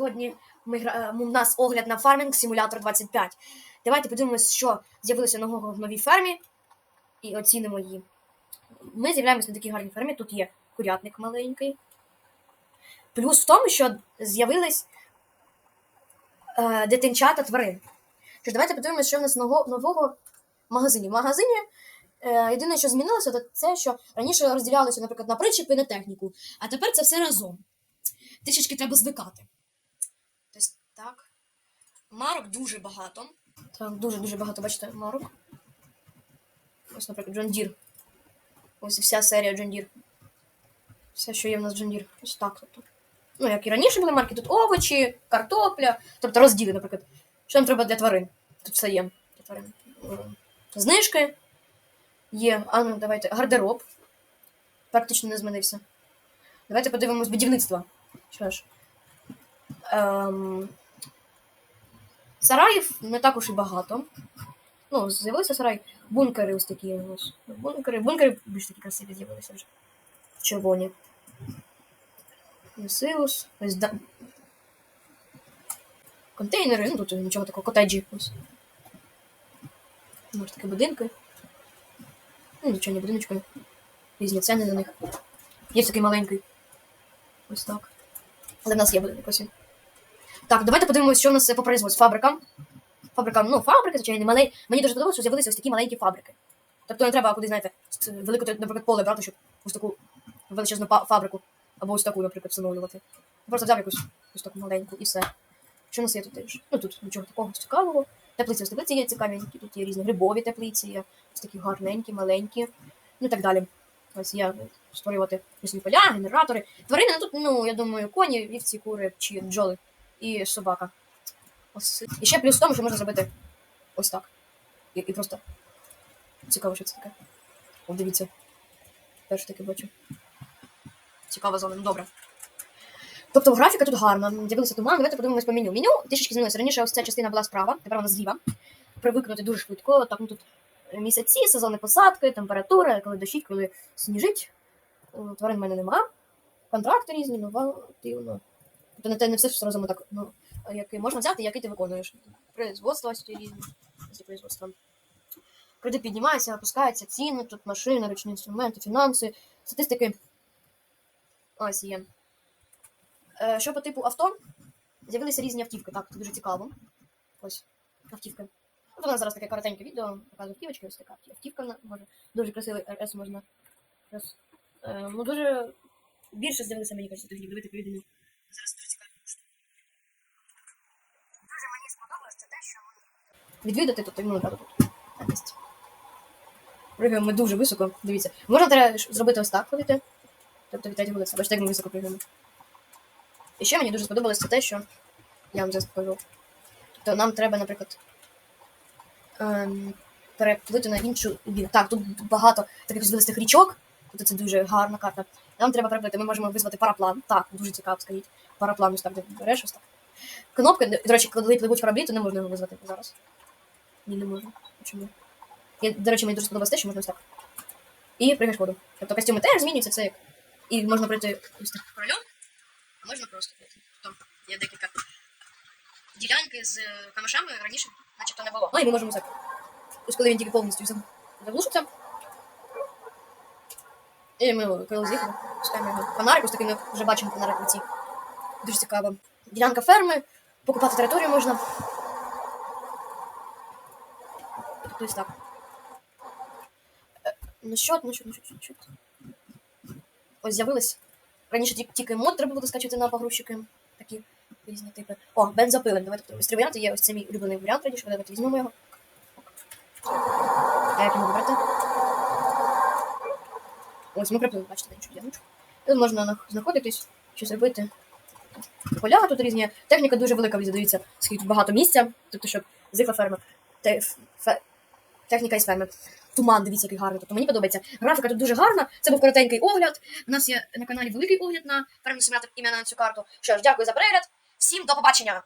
сьогодні ми гра... у нас огляд на фармінг симулятор 25. Давайте подивимось, що з'явилося нового в новій фермі, і оцінимо її. Ми з'являємось на такій гарній фермі. Тут є курятник маленький. Плюс в тому, що з'явились е, дитинчата тварин. Що давайте подивимося, що в нас нового, в магазині. В магазині е, єдине, що змінилося, то це, що раніше розділялося, наприклад, на причіпи і на техніку, а тепер це все разом. Трішечки треба звикати. Марок дуже багато. Так, дуже-дуже багато, бачите, марок. Ось, наприклад, Джон Дір. Ось вся серія Джон Дір. Все, що є в нас Джон Дір. Ось так. Тобто. Ну, як і раніше були марки, тут овочі, картопля, тобто розділи, наприклад. Що нам треба для тварин? Тут все є для тварин. Знижки. Є. А ну, давайте. Гардероб. Практично не змінився. Давайте подивимось будівництво. Що ж. Ем... Сараїв не також і багато. Ну, з'явилися сарай. Бункери ось такі ось. Бункери. Бункери більш такі красиві з'явилися вже. Червоні. Силус. Ось да... Контейнери, ну тут нічого такого, котеджі ось. Може такі будинки. Ну, нічого не будиночки. Різні ціни на них. Є такий маленький. Ось так. Але в нас є будинок ось. Так, давайте подивимося, що в нас по производству. Фабрика. Фабрика, ну, фабрика, звичайно, малий. Мені дуже подобається, що з'явилися ось такі маленькі фабрики. Тобто не треба куди, знаєте, велику, наприклад, поле брати, щоб ось таку величезну фабрику. Або ось таку, наприклад, встановлювати. Просто взяв якусь ось таку маленьку і все. Що у нас є тут теж? Ну тут нічого такого цікавого. Теплиці ось теплиці є цікаві, тут є різні грибові теплиці, є ось такі гарненькі, маленькі, ну і так далі. Ось є створювати різні поля, генератори. Тварини ну, тут, ну, я думаю, коні, вівці, кури чи бджоли і собака. Ось. І ще плюс в тому, що можна зробити ось так. І, і просто цікаво, що це таке. О, дивіться. Перше таке бачу. Цікава зона, ну добре. Тобто графіка тут гарна. Дивилися туман, давайте подивимось по меню. Меню трішечки змінилося. Раніше ось ця частина була справа, тепер вона зліва. Привикнути дуже швидко. Так, ну тут місяці, сезони посадки, температура, коли дощить, коли сніжить. Тварин в мене нема. Контракти різні, новативно. Тобто не те не все разом так, ну, який можна взяти, який ти виконуєш. Производство різні. Ось производства. Кредит піднімається, опускається, ціни, тут машини, ручні інструменти, фінанси, статистики. Ось є. Е, що по типу авто? З'явилися різні автівки. Так, дуже цікаво. Ось, автівки. От у нас зараз таке коротеньке відео, показую автівочки, ось така автівка може. Дуже красивий РС можна. Раз. Е, ну, дуже більше з'явилися, мені кажеться, тоді дивити. Зараз дуже цікаві. Дуже мені сподобалось це те, що ми... Відвідати тут, ну, так, тут. Пригаємо дуже високо, дивіться. Можна треба зробити ось так ходити. Тобто від третього лиця. Бачите, як ми високо пригаємо. І ще мені дуже сподобалось це те, що я вам зараз покажу. Тобто нам треба, наприклад, ем, переплити на іншу бік. Так, тут багато таких звилистих річок. Тобто це дуже гарна карта. Нам треба переплити. Ми можемо визвати параплан. Так, дуже цікаво, скажіть. Параплан ось так, де береш ось так. Кнопки, до речі, коли пливуть кораблі, то не можна його визвати зараз. Ні, не можна. Чому? Я, до речі, мені дуже сподобалось те, що можна ось так. І пригаєш воду. Тобто костюми теж змінюються, це як. І можна пройти ось так корольом, а можна просто пройти. Тобто є декілька ділянки з е, камешами раніше, начебто не було. Ну і ми можемо так. Ось коли він тільки повністю заглушиться. І ми коли з'їхали, пускаємо його. Фонарик, ось такий ми вже бачимо фонарик в. Дуже цікаво. Ділянка ферми, покупати територію можна. Тобто ось так. Що, ну що, ну що. Ось з'явились. Раніше тільки, мод треба було скачувати на погрузчики. Такі різні типи. О, бензопилен. Давайте подивимось. Три варіанти є. Ось це мій улюблений варіант раніше. Давайте візьмемо його. А як його вибрати? Ось ми приплили, бачите, іншу діляночку. Тут можна знаходитись, щось робити. Поля тут різні. Техніка дуже велика, мені здається, скільки тут багато місця. Тобто, щоб зикла ферма. Те, фе- техніка із ферми. Туман, дивіться, який гарний. Тобто мені подобається. Графіка тут дуже гарна. Це був коротенький огляд. У нас є на каналі великий огляд на фермерський симулятор ім'я на цю карту. Що ж, дякую за перегляд. Всім до побачення!